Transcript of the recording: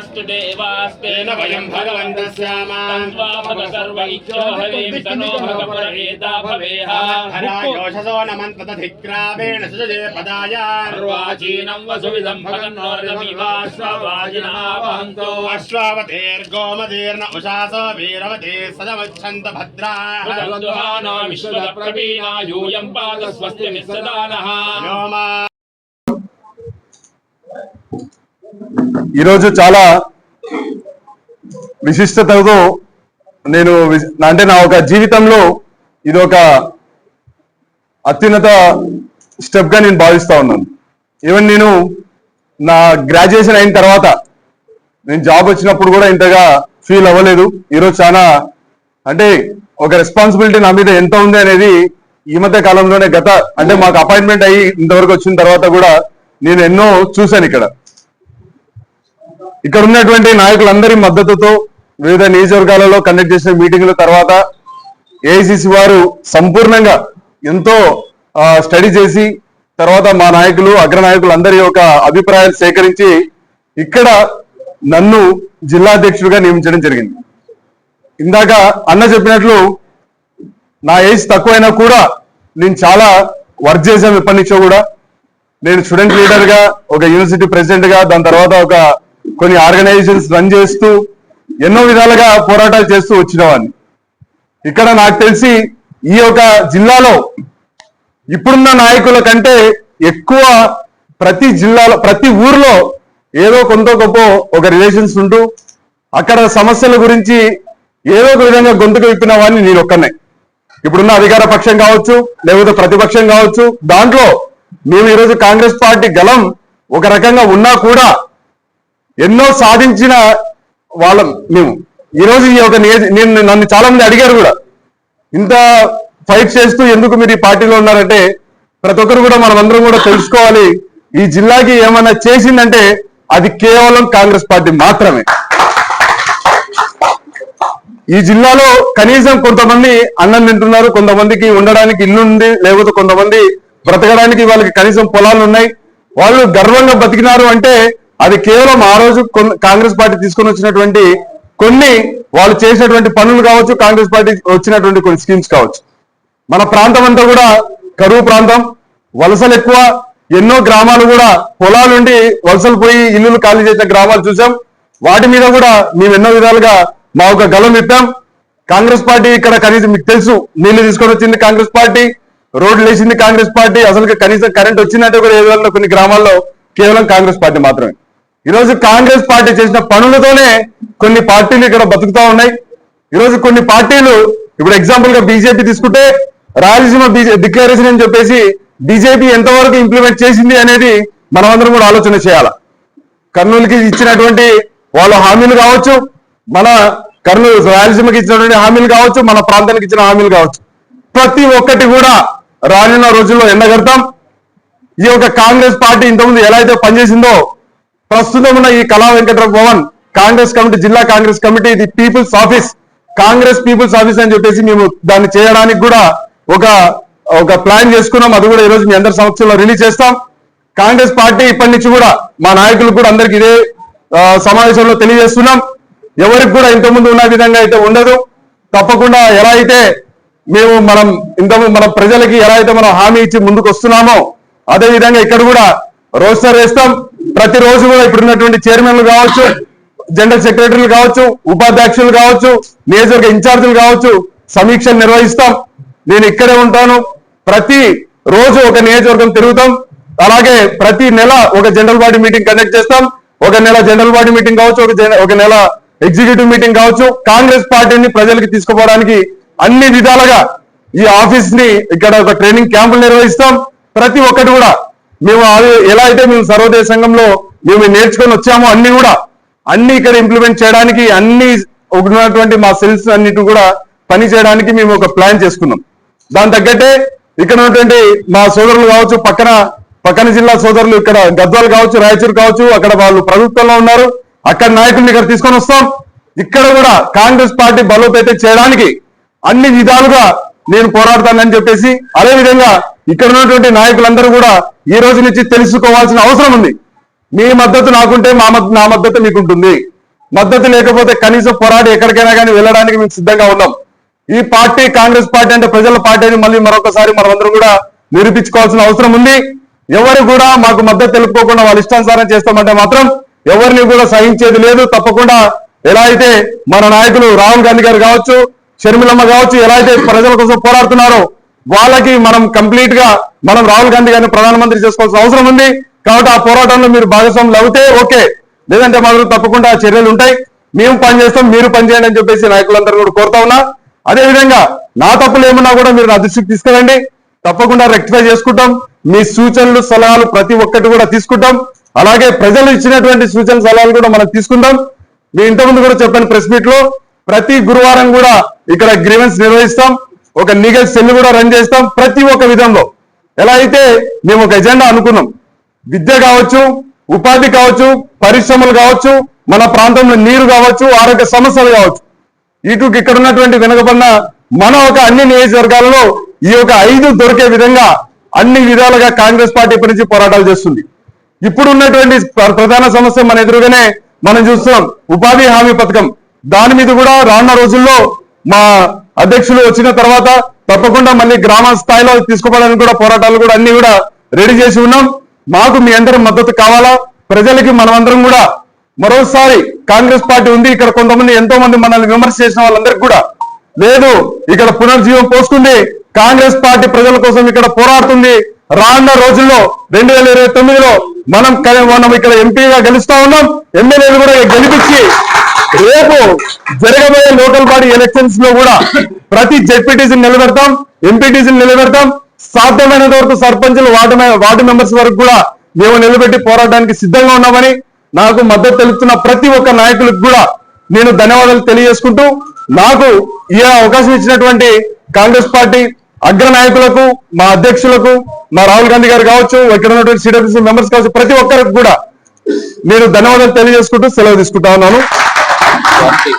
तेन वयं भगवन्तः स्यामान् सर्व इच्छो हवेमि तनो भगवरेता भवेह हरायोषसो नमन्तदधिक्रामेण सुजये पदाय अर्वाचीनं वसुविदं भगन्नोरदमिवाश्ववाजिनावहन्तो अश्वावतेर्गोमतीर्न उषासो वीरवते सदमुच्छन्त भद्रा दुहाना विश्वदप्रवीणा यूयं पादस्वस्ति निःसदानः व्योमा ఈరోజు చాలా విశిష్టతతో నేను వి- అంటే నా ఒక జీవితంలో ఇది ఒక అత్యున్నత స్టెప్గా నేను భావిస్తా ఉన్నాను. ఈవెన్ నేను నా గ్రాడ్యుయేషన్ అయిన తర్వాత నేను జాబ్ వచ్చినప్పుడు కూడా ఇంతగా ఫీల్ అవ్వలేదు. ఈరోజు చాలా అంటే ఒక రెస్పాన్సిబిలిటీ నా మీద ఎంత ఉంది అనేది ఈ మధ్య కాలంలోనే గత అంటే మాకు అపాయింట్మెంట్ అయ్యి ఇంతవరకు వచ్చిన తర్వాత కూడా నేను ఎన్నో చూశాను ఇక్కడ. ఇక్కడ ఉన్నటువంటి నాయకులందరి మద్దతుతో వివిధ నియోజకవర్గాలలో కండక్ట్ చేసిన మీటింగ్ల తర్వాత ఏఐసిసి వారు సంపూర్ణంగా ఎంతో స్టడీ చేసి తర్వాత మా నాయకులు అగ్ర నాయకులు అందరి యొక్క అభిప్రాయాలు సేకరించి ఇక్కడ నన్ను జిల్లా అధ్యక్షుడిగా నియమించడం జరిగింది. ఇందాక అన్న చెప్పినట్లు నా ఏజ్ తక్కువైనా కూడా నేను చాలా వర్క్ చేశాను ఎప్పటి నుంచో కూడా. నేను స్టూడెంట్ లీడర్గా ఒక యూనివర్సిటీ ప్రెసిడెంట్గా దాని తర్వాత ఒక కొన్ని ఆర్గనైజేషన్స్ రన్ చేస్తూ ఎన్నో విధాలుగా పోరాటాలు చేస్తూ వచ్చినవాడిని. ఇక్కడ నాకు తెలిసి ఈ యొక్క జిల్లాలో ఇప్పుడున్న నాయకుల కంటే ఎక్కువ ప్రతి జిల్లాలో ప్రతి ఊర్లో ఏదో కొంత గొప్ప ఒక రిలేషన్స్ ఉంటూ అక్కడ సమస్యల గురించి ఏదో ఒక విధంగా గొంతుకు విప్పిన వాడిని నేను ఒక్కనే. ఇప్పుడున్న అధికార పక్షం కావచ్చు లేకపోతే ప్రతిపక్షం కావచ్చు దాంట్లో మేము ఈరోజు కాంగ్రెస్ పార్టీ గలం ఒక రకంగా ఉన్నా కూడా ఎన్నో సాధించిన వాళ్ళం మేము. ఈరోజు ఈ యొక్క నేను నన్ను చాలా మంది అడిగారు కూడా. ఇంత ఫైట్ చేస్తూ ఎందుకు మీరు ఈ పార్టీలో ఉన్నారంటే ప్రతి ఒక్కరు కూడా మనం అందరం కూడా తెలుసుకోవాలి. ఈ జిల్లాకి ఏమైనా చేసిందంటే అది కేవలం కాంగ్రెస్ పార్టీ మాత్రమే. ఈ జిల్లాలో కనీసం కొంతమంది అన్నం తింటున్నారు కొంతమందికి ఉండడానికి ఇల్లుంది లేకపోతే కొంతమంది బ్రతకడానికి వాళ్ళకి కనీసం పొలాలు ఉన్నాయి వాళ్ళు గర్వంగా బతికినారు అంటే అది కేవలం ఆ రోజు కాంగ్రెస్ పార్టీ తీసుకొని వచ్చినటువంటి కొన్ని వాళ్ళు చేసినటువంటి పనులు కావచ్చు కాంగ్రెస్ పార్టీ వచ్చినటువంటి కొన్ని స్కీమ్స్ కావచ్చు. మన ప్రాంతం అంతా కూడా కరువు ప్రాంతం. వలసలు ఎక్కువ. ఎన్నో గ్రామాలు కూడా పొలాలుండి వలసలు పోయి ఇల్లులు ఖాళీ చేసిన గ్రామాలు చూసాం. వాటి మీద కూడా మేము ఎన్నో విధాలుగా మా ఒక గలం ఇప్పాం కాంగ్రెస్ పార్టీ ఇక్కడ కనీసం మీకు తెలుసు నీళ్ళు తీసుకొని వచ్చింది కాంగ్రెస్ పార్టీ. రోడ్లు వేసింది కాంగ్రెస్ పార్టీ. అసలు కనీసం కరెంట్ వచ్చిందంటే కూడా ఏ విధంగా కొన్ని గ్రామాల్లో కేవలం కాంగ్రెస్ పార్టీ మాత్రమే. ఈరోజు కాంగ్రెస్ పార్టీ చేసిన పనులతోనే కొన్ని పార్టీలు ఇక్కడ బతుకుతా ఉన్నాయి. ఈరోజు కొన్ని పార్టీలు ఇప్పుడు ఎగ్జాంపుల్గా బీజేపీ తీసుకుంటే రాయలసీమ డిక్లరేషన్ అని చెప్పేసి బీజేపీ ఎంతవరకు ఇంప్లిమెంట్ చేసింది అనేది మనమందరం కూడా ఆలోచన చేయాలి. కర్నూలుకి ఇచ్చినటువంటి వాళ్ళ హామీలు కావచ్చు మన కర్నూలు రాయలసీమకి ఇచ్చినటువంటి హామీలు కావచ్చు మన ప్రాంతానికి ఇచ్చిన హామీలు కావచ్చు. ప్రతి ఒక్కటి కూడా రానున్న రోజుల్లో ఎండగడతాం. ఈ యొక్క కాంగ్రెస్ పార్టీ ఇంతకుముందు ఎలా అయితే పనిచేసిందో ప్రస్తుతం ఉన్న ఈ కళా వెంకటరావు భవన్ కాంగ్రెస్ కమిటీ జిల్లా కాంగ్రెస్ కమిటీ ఇది people's office. Congress people's office అని చెప్పేసి మేము దాన్ని చేయడానికి కూడా ఒక ఒక ప్లాన్ చేసుకున్నాం. అది కూడా ఈరోజు మీ అందరి సమక్షంలో రిలీజ్ చేస్తాం. కాంగ్రెస్ పార్టీ ఇప్పటి నుంచి కూడా మా నాయకులు కూడా అందరికి ఇదే సమావేశంలో తెలియజేస్తున్నాం. ఎవరికి కూడా ఇంతకుముందు ఉన్న విధంగా అయితే ఉండదు. తప్పకుండా ఎలా అయితే మేము మనం ఇంతకు మన ప్రజలకి ఎలా అయితే మనం హామీ ఇచ్చి ముందుకు వస్తున్నామో అదే విధంగా ఇక్కడ కూడా రోస్టర్ వేస్తాం. ప్రతిరోజు కూడా ఇప్పుడు ఉన్నటువంటి చైర్మన్లు కావచ్చు జనరల్ సెక్రటరీలు కావచ్చు ఉపాధ్యక్షులు కావచ్చు నియోజకవర్గ ఇన్ఛార్జీలు కావచ్చు సమీక్షలు నిర్వహిస్తాం. నేను ఇక్కడే ఉంటాను. ప్రతి రోజు ఒక నియోజకవర్గం తిరుగుతాం. అలాగే ప్రతి నెల ఒక జనరల్ బాడీ మీటింగ్ కండక్ట్ చేస్తాం. ఒక నెల జనరల్ బాడీ మీటింగ్ కావచ్చు ఒక ఒక నెల ఎగ్జిక్యూటివ్ మీటింగ్ కావచ్చు. కాంగ్రెస్ పార్టీని ప్రజలకు తీసుకుపోవడానికి అన్ని విధాలుగా ఈ ఆఫీస్ని ఇక్కడ ఒక ట్రైనింగ్ క్యాంపులు నిర్వహిస్తాం. ప్రతి ఒక్కటి కూడా మేము ఎలా అయితే మేము సర్వోదయ సంఘంలో మేము నేర్చుకొని వచ్చామో అన్ని కూడా అన్ని ఇక్కడ ఇంప్లిమెంట్ చేయడానికి అన్ని ఉన్నటువంటి మా సెల్స్ అన్నిటి కూడా పని చేయడానికి మేము ఒక ప్లాన్ చేసుకున్నాం. దాని తగ్గట్టే ఇక్కడ ఉన్నటువంటి మా సోదరులు కావచ్చు పక్కన పక్కన జిల్లా సోదరులు ఇక్కడ గద్వాలు కావచ్చు రాయచూరు కావచ్చు అక్కడ వాళ్ళు ప్రభుత్వంలో ఉన్నారు. అక్కడ నాయకుల్ని ఇక్కడ తీసుకొని వస్తాం. ఇక్కడ కూడా కాంగ్రెస్ పార్టీ బలోపేతం చేయడానికి అన్ని విధాలుగా నేను పోరాడతానని చెప్పేసి అదే విధంగా ఇక్కడ ఉన్నటువంటి నాయకులందరూ కూడా ఈ రోజు నుంచి తెలుసుకోవాల్సిన అవసరం ఉంది. మీ మద్దతు నాకుంటే మా మద్దతు నా మద్దతు మీకుంటుంది. మద్దతు లేకపోతే కనీసం పోరాడి ఎక్కడికైనా కానీ వెళ్ళడానికి మేము సిద్ధంగా ఉన్నాం. ఈ పార్టీ కాంగ్రెస్ పార్టీ అంటే ప్రజల పార్టీ అని మళ్ళీ మరొకసారి మనమందరం కూడా నిరూపించుకోవాల్సిన అవసరం ఉంది. ఎవరు కూడా మాకు మద్దతు తెలుపుకోకుండా వాళ్ళ ఇష్టానుసారం చేస్తామంటే మాత్రం ఎవరిని కూడా సహించేది లేదు. తప్పకుండా ఎలా అయితే మన నాయకులు రాహుల్ గాంధీ గారు కావచ్చు షర్మిలమ్మ కావచ్చు ఎలా అయితే ప్రజల కోసం పోరాడుతున్నారో వాళ్ళకి మనం కంప్లీట్గా మనం రాహుల్ గాంధీ గారిని ప్రధానమంత్రి చేసుకోవాల్సిన అవసరం ఉంది. కాబట్టి ఆ పోరాటంలో మీరు భాగస్వాములు అవుతే ఓకే. లేదంటే మాత్రం తప్పకుండా చర్యలు ఉంటాయి. మేము పని చేస్తాం మీరు పనిచేయండి అని చెప్పేసి నాయకులందరూ కూడా కోరుతా ఉన్నా. అదేవిధంగా నా తప్పులు ఏమన్నా కూడా మీరు నా దృష్టికి తీసుకురండి. తప్పకుండా రెక్టిఫై చేసుకుంటాం. మీ సూచనలు సలహాలు ప్రతి ఒక్కటి కూడా తీసుకుంటాం. అలాగే ప్రజలు ఇచ్చినటువంటి సూచన సలహాలు కూడా మనం తీసుకుందాం. మీ ఇంతకుముందు కూడా చెప్పాను ప్రెస్ మీట్లో ప్రతి గురువారం కూడా ఇక్కడ గ్రీవెన్స్ నిర్వహిస్తాం. ఒక లీగల్ సెల్ కూడా రన్ చేస్తాం ప్రతి ఒక్క విధంలో. ఎలా అయితే మేము ఒక ఎజెండా అనుకున్నాం. విద్య కావచ్చు ఉపాధి కావచ్చు పరిశ్రమలు కావచ్చు మన ప్రాంతంలో నీరు కావచ్చు ఆరోగ్య సమస్యలు కావచ్చు. ఇటు ఇక్కడ ఉన్నటువంటి వెనుకబడిన మన ఒక అన్ని నియోజకవర్గాలలో ఈ యొక్క ఐదు దొరికే విధంగా అన్ని విధాలుగా కాంగ్రెస్ పార్టీ నుంచి పోరాటాలు చేస్తుంది. ఇప్పుడు ఉన్నటువంటి ప్ర- ప్రధాన సమస్య మన ఎదురుగానే మనం చూస్తున్నాం. ఉపాధి హామీ పథకం. దాని మీద కూడా రానున్న రోజుల్లో మా అధ్యక్షులు వచ్చిన తర్వాత తప్పకుండా మళ్ళీ గ్రామ స్థాయిలో తీసుకోవడానికి కూడా పోరాటాలు కూడా అన్ని కూడా రెడీ చేసి ఉన్నాం. మాకు మీ అందరి మద్దతు కావాలా? ప్రజలకి మనమందరం కూడా మరోసారి కాంగ్రెస్ పార్టీ ఉంది. ఇక్కడ కొంతమంది ఎంతో మంది మనల్ని విమర్శ చేసిన వాళ్ళందరికీ కూడా లేదు. ఇక్కడ పునర్జీవం పోసుకుంది. కాంగ్రెస్ పార్టీ ప్రజల కోసం ఇక్కడ పోరాడుతుంది. రానున్న రోజుల్లో రెండు వేల ఇరవై తొమ్మిదిలో మనం మనం ఇక్కడ ఎంపీగా గెలుస్తా ఉన్నాం. ఎమ్మెల్యేలు కూడా గెలిపించి రేపు జరగబోయే లోకల్ బాడీ ఎలక్షన్స్లో కూడా ప్రతి జెడ్పీటీసీని నిలబెడతాం ఎంపీటీసీని నిలబెడతాం. సాధ్యమైనంత వరకు సర్పంచులు వార్డు వార్డు మెంబర్స్ వరకు కూడా మేము నిలబెట్టి పోరాటానికి సిద్ధంగా ఉన్నామని నాకు మద్దతు తెలుపుతున్న ప్రతి ఒక్క నాయకులకు కూడా నేను ధన్యవాదాలు తెలియజేసుకుంటూ నాకు ఈ అవకాశం ఇచ్చినటువంటి కాంగ్రెస్ పార్టీ అగ్ర నాయకులకు మా అధ్యక్షులకు మా రాహుల్ గాంధీ గారు కావచ్చు ఇక్కడ ఉన్నటువంటి సిడబ్ల్యూసీ మెంబర్స్ కావచ్చు ప్రతి ఒక్కరికి కూడా నేను ధన్యవాదాలు తెలియజేసుకుంటూ సెలవు తీసుకుంటా ఉన్నాను. toàn tỉnh